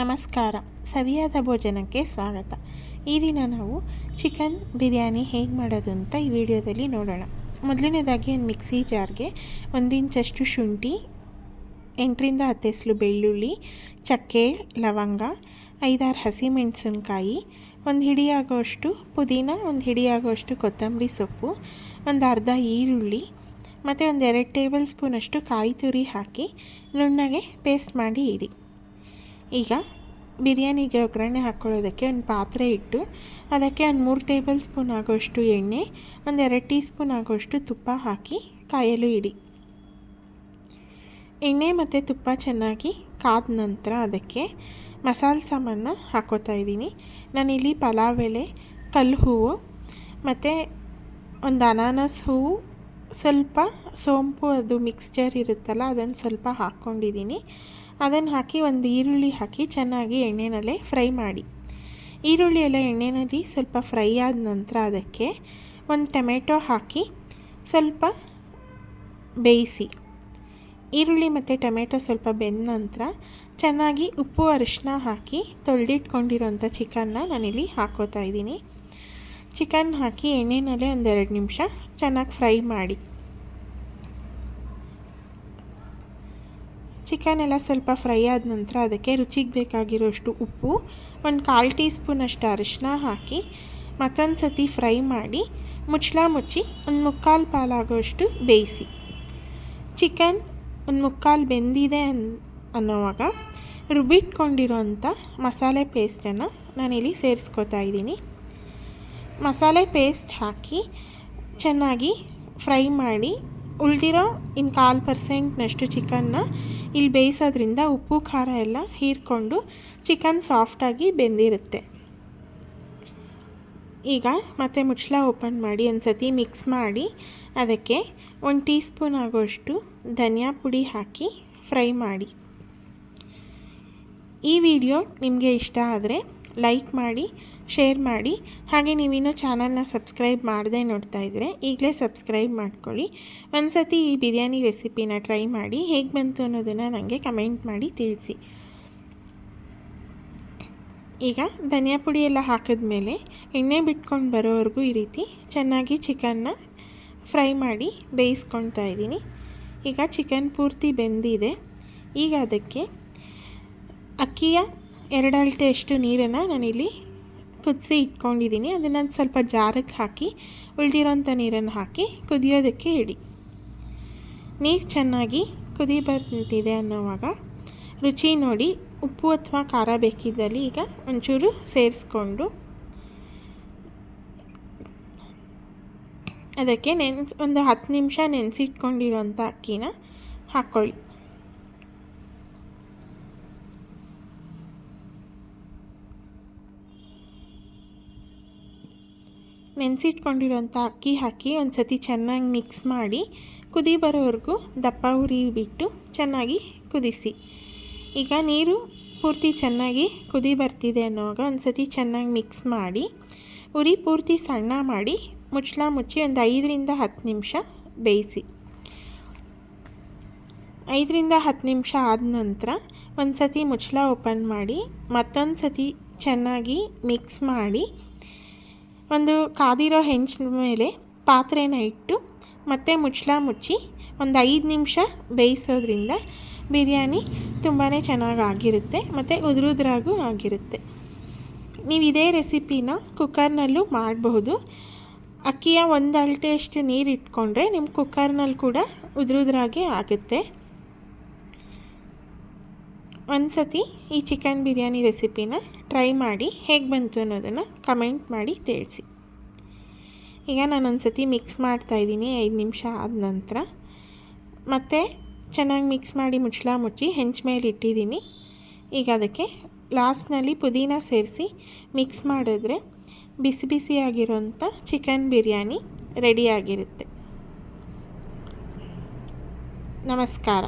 ನಮಸ್ಕಾರ. ಸವಿಯಾದ ಭೋಜನಕ್ಕೆ ಸ್ವಾಗತ. ಈ ದಿನ ನಾವು ಚಿಕನ್ ಬಿರಿಯಾನಿ ಹೇಗೆ ಮಾಡೋದು ಅಂತ ಈ ವಿಡಿಯೋದಲ್ಲಿ ನೋಡೋಣ. ಮೊದಲನೇದಾಗಿ ಒಂದು ಮಿಕ್ಸಿ ಜಾರ್ಗೆ ಒಂದು ಇಂಚಷ್ಟು ಶುಂಠಿ, ಎಂಟರಿಂದ ಹತ್ತು ಬೆಳ್ಳುಳ್ಳಿ, ಚಕ್ಕೆ, ಲವಂಗ, ಐದಾರು ಹಸಿಮೆಣಸಿನ್ಕಾಯಿ, ಒಂದು ಹಿಡಿಯಾಗೋಷ್ಟು ಪುದೀನ, ಒಂದು ಹಿಡಿಯಾಗೋಷ್ಟು ಕೊತ್ತಂಬರಿ ಸೊಪ್ಪು, ಒಂದು ಅರ್ಧ ಈರುಳ್ಳಿ, ಮತ್ತು ಒಂದು ಎರಡು ಟೇಬಲ್ ಸ್ಪೂನಷ್ಟು ಕಾಯಿ ತುರಿ ಹಾಕಿ ನುಣ್ಣಗೆ ಪೇಸ್ಟ್ ಮಾಡಿ ಇಡಿ. ಈಗ ಬಿರಿಯಾನಿಗೆ ಒಗ್ಗರಣೆ ಹಾಕ್ಕೊಳ್ಳೋದಕ್ಕೆ ಒಂದು ಪಾತ್ರೆ ಇಟ್ಟು ಅದಕ್ಕೆ ಒಂದು ಮೂರು ಟೇಬಲ್ ಸ್ಪೂನ್ ಆಗೋಷ್ಟು ಎಣ್ಣೆ, ಒಂದು ಎರಡು ಟೀ ಸ್ಪೂನ್ ಆಗೋಷ್ಟು ತುಪ್ಪ ಹಾಕಿ ಕಾಯಲು ಇಡಿ. ಎಣ್ಣೆ ಮತ್ತು ತುಪ್ಪ ಚೆನ್ನಾಗಿ ಕಾದ ನಂತರ ಅದಕ್ಕೆ ಮಸಾಲೆ ಸಾಮಾನ ಹಾಕೋತಾ ಇದ್ದೀನಿ. ನಾನಿಲ್ಲಿ ಪಲಾವ್ ಎಲೆ, ಕಲ್ಲು ಹೂವು ಮತ್ತು ಒಂದು ಅನಾನಸ್ ಹೂವು, ಸ್ವಲ್ಪ ಸೋಂಪು ಅದು ಮಿಕ್ಸ್ಚರ್ ಇರುತ್ತಲ್ಲ ಅದನ್ನು ಸ್ವಲ್ಪ ಹಾಕ್ಕೊಂಡಿದ್ದೀನಿ. ಅದನ್ನು ಹಾಕಿ ಒಂದು ಈರುಳ್ಳಿ ಹಾಕಿ ಚೆನ್ನಾಗಿ ಎಣ್ಣೆನಲ್ಲೇ ಫ್ರೈ ಮಾಡಿ. ಈರುಳ್ಳಿ ಎಲ್ಲ ಎಣ್ಣೆನಲ್ಲಿ ಸ್ವಲ್ಪ ಫ್ರೈ ಆದ ನಂತರ ಅದಕ್ಕೆ ಒಂದು ಟೊಮೆಟೊ ಹಾಕಿ ಸ್ವಲ್ಪ ಬೇಯಿಸಿ. ಈರುಳ್ಳಿ ಮತ್ತು ಟೊಮೆಟೊ ಸ್ವಲ್ಪ ಬೆಂದ ನಂತರ ಚೆನ್ನಾಗಿ ಉಪ್ಪು ಅರಿಶಿನ ಹಾಕಿ ತೊಳೆದಿಟ್ಕೊಂಡಿರೋಂಥ ಚಿಕನ್ನ ನಾನಿಲ್ಲಿ ಹಾಕೋತಾ ಇದ್ದೀನಿ. ಚಿಕನ್ ಹಾಕಿ ಎಣ್ಣೆನಲ್ಲೇ ಒಂದೆರಡು ನಿಮಿಷ ಚೆನ್ನಾಗಿ ಫ್ರೈ ಮಾಡಿ. ಚಿಕನ್ ಎಲ್ಲ ಸ್ವಲ್ಪ ಫ್ರೈ ಆದ ನಂತರ ಅದಕ್ಕೆ ರುಚಿಗೆ ಬೇಕಾಗಿರೋಷ್ಟು ಉಪ್ಪು, ಒಂದು ಕಾಲು ಟೀ ಸ್ಪೂನಷ್ಟು ಅರಿಶಿನ ಹಾಕಿ ಮತ್ತೊಂದು ಸತಿ ಫ್ರೈ ಮಾಡಿ ಮುಚ್ಚಳ ಮುಚ್ಚಿ ಒಂದು ಮುಕ್ಕಾಲು ಪಾಲಾಗೋಷ್ಟು ಬೇಯಿಸಿ. ಚಿಕನ್ ಒಂದು ಮುಕ್ಕಾಲು ಬೆಂದಿದೆ ಅನ್, ಅನ್ನೋವಾಗ ರುಬ್ಬಿಟ್ಕೊಂಡಿರೋಂಥ ಮಸಾಲೆ ಪೇಸ್ಟನ್ನು ನಾನಿಲ್ಲಿ ಸೇರಿಸ್ಕೊತಾ ಇದ್ದೀನಿ. ಮಸಾಲೆ ಪೇಸ್ಟ್ ಹಾಕಿ ಚೆನ್ನಾಗಿ ಫ್ರೈ ಮಾಡಿ ಉಳಿದಿರೋ ಇನ್ನು ಕಾಲು ಪರ್ಸೆಂಟ್ನಷ್ಟು ಚಿಕನ್ನ ಇಲ್ಲಿ ಬೇಯಿಸೋದ್ರಿಂದ ಉಪ್ಪು, ಖಾರ ಎಲ್ಲ ಹೀರ್ಕೊಂಡು ಚಿಕನ್ ಸಾಫ್ಟಾಗಿ ಬೆಂದಿರುತ್ತೆ. ಈಗ ಮತ್ತೆ ಮುಚ್ಚಳ ಓಪನ್ ಮಾಡಿ ಒಂದು ಸತಿ ಮಿಕ್ಸ್ ಮಾಡಿ ಅದಕ್ಕೆ ಒಂದು ಟೀ ಸ್ಪೂನ್ ಆಗೋಷ್ಟು ಧನಿಯಾ ಪುಡಿ ಹಾಕಿ ಫ್ರೈ ಮಾಡಿ. ಈ ವಿಡಿಯೋ ನಿಮಗೆ ಇಷ್ಟ ಆದರೆ ಲೈಕ್ ಮಾಡಿ ಶೇರ್ ಮಾಡಿ. ಹಾಗೆ ನೀವಿನ್ನೂ ಚಾನಲ್ನ ಸಬ್ಸ್ಕ್ರೈಬ್ ಮಾಡದೆ ನೋಡ್ತಾ ಇದ್ದರೆ ಈಗಲೇ ಸಬ್ಸ್ಕ್ರೈಬ್ ಮಾಡ್ಕೊಳ್ಳಿ. ಒಂದು ಸತಿ ಈ ಬಿರಿಯಾನಿ ರೆಸಿಪಿನ ಟ್ರೈ ಮಾಡಿ ಹೇಗೆ ಬಂತು ಅನ್ನೋದನ್ನು ನನಗೆ ಕಮೆಂಟ್ ಮಾಡಿ ತಿಳಿಸಿ. ಈಗ ಧನಿಯಾ ಪುಡಿ ಎಲ್ಲ ಹಾಕಿದ್ಮೇಲೆ ಎಣ್ಣೆ ಬಿಟ್ಕೊಂಡು ಬರೋವರೆಗೂ ಈ ರೀತಿ ಚೆನ್ನಾಗಿ ಚಿಕನ್ನ ಫ್ರೈ ಮಾಡಿ ಬೇಯಿಸ್ಕೊಳ್ತಾ ಇದ್ದೀನಿ. ಈಗ ಚಿಕನ್ ಪೂರ್ತಿ ಬೆಂದಿದೆ. ಈಗ ಅದಕ್ಕೆ ಅಕ್ಕಿಯ ಎರಡು ಅಳತೆಯಷ್ಟು ನೀರನ್ನು ನಾನಿಲ್ಲಿ ಕುದಿಸಿ ಇಟ್ಕೊಂಡಿದ್ದೀನಿ. ಅದನ್ನು ಸ್ವಲ್ಪ ಜಾರಕ್ಕೆ ಹಾಕಿ, ಉಳಿದಿರೋಂಥ ನೀರನ್ನು ಹಾಕಿ ಕುದಿಯೋದಕ್ಕೆ ಇಡಿ. ನೀರು ಚೆನ್ನಾಗಿ ಕುದಿ ಬರ್ತಿದೆ ಅನ್ನೋವಾಗ ರುಚಿ ನೋಡಿ, ಉಪ್ಪು ಅಥವಾ ಖಾರ ಬೇಕಿದ್ದಲ್ಲಿ ಈಗ ಒಂಚೂರು ಸೇರಿಸ್ಕೊಂಡು ಅದಕ್ಕೆ ನೆನ್ಸ್, ಒಂದು ಹತ್ತು ನಿಮಿಷ ನೆನೆಸಿಟ್ಕೊಂಡಿರೋಂಥ ಅಕ್ಕಿನ ಹಾಕ್ಕೊಳ್ಳಿ ನೆನೆಸಿಟ್ಕೊಂಡಿರೋಂಥ ಅಕ್ಕಿ ಹಾಕಿ ಒಂದು ಸತಿ ಚೆನ್ನಾಗಿ ಮಿಕ್ಸ್ ಮಾಡಿ ಕುದಿ ಬರೋವರೆಗೂ ದಪ್ಪ ಉರಿ ಬಿಟ್ಟು ಚೆನ್ನಾಗಿ ಕುದಿಸಿ. ಈಗ ನೀರು ಪೂರ್ತಿ ಚೆನ್ನಾಗಿ ಕುದಿ ಬರ್ತಿದೆ ಅನ್ನೋವಾಗ ಒಂದು ಸತಿ ಚೆನ್ನಾಗಿ ಮಿಕ್ಸ್ ಮಾಡಿ ಉರಿ ಪೂರ್ತಿ ಸಣ್ಣ ಮಾಡಿ ಮುಚ್ಚಳ ಮುಚ್ಚಿ ಒಂದು ಐದರಿಂದ ಹತ್ತು ನಿಮಿಷ ಬೇಯಿಸಿ. ಐದರಿಂದ ಹತ್ತು ನಿಮಿಷ ಆದ ನಂತರ ಒಂದು ಸತಿ ಮುಚ್ಚಳ ಓಪನ್ ಮಾಡಿ ಮತ್ತೊಂದು ಸತಿ ಚೆನ್ನಾಗಿ ಮಿಕ್ಸ್ ಮಾಡಿ ಒಂದು ಕಾದಿರೋ ಹೆಂಚಿನ ಮೇಲೆ ಪಾತ್ರೆನ ಇಟ್ಟು ಮತ್ತೆ ಮುಚ್ಚಳ ಮುಚ್ಚಿ ಒಂದು ಐದು ನಿಮಿಷ ಬೇಯಿಸೋದ್ರಿಂದ ಬಿರಿಯಾನಿ ತುಂಬಾ ಚೆನ್ನಾಗಿ ಆಗಿರುತ್ತೆ ಮತ್ತು ಉದುರುದ್ರಾಗೂ ಆಗಿರುತ್ತೆ. ನೀವು ಇದೇ ರೆಸಿಪಿನ ಕುಕ್ಕರ್ನಲ್ಲೂ ಮಾಡಬಹುದು. ಅಕ್ಕಿಯ ಒಂದು ಅಳತೆಯಷ್ಟು ನೀರು ಇಟ್ಕೊಂಡ್ರೆ ನಿಮ್ಮ ಕುಕ್ಕರ್ನಲ್ಲಿ ಕೂಡ ಉದುರುದ್ರಾಗೆ ಆಗುತ್ತೆ. ಒಂದು ಸತಿ ಈ ಚಿಕನ್ ಬಿರಿಯಾನಿ ರೆಸಿಪಿನ ಟ್ರೈ ಮಾಡಿ ಹೇಗೆ ಬಂತು ಅನ್ನೋದನ್ನು ಕಮೆಂಟ್ ಮಾಡಿ ತಿಳಿಸಿ. ಈಗ ನಾನೊಂದು ಸತಿ ಮಿಕ್ಸ್ ಮಾಡ್ತಾಯಿದ್ದೀನಿ ಐದು ನಿಮಿಷ ಆದ ನಂತರ. ಮತ್ತು ಚೆನ್ನಾಗಿ ಮಿಕ್ಸ್ ಮಾಡಿ ಮುಚ್ಚಳ ಮುಚ್ಚಿ ಹೆಂಚು ಮೇಲೆ ಇಟ್ಟಿದ್ದೀನಿ. ಈಗ ಅದಕ್ಕೆ ಲಾಸ್ಟ್ನಲ್ಲಿ ಪುದೀನ ಸೇರಿಸಿ ಮಿಕ್ಸ್ ಮಾಡಿದ್ರೆ ಬಿಸಿ ಬಿಸಿಯಾಗಿರೋಂಥ ಚಿಕನ್ ಬಿರಿಯಾನಿ ರೆಡಿಯಾಗಿರುತ್ತೆ ನಮಸ್ಕಾರ.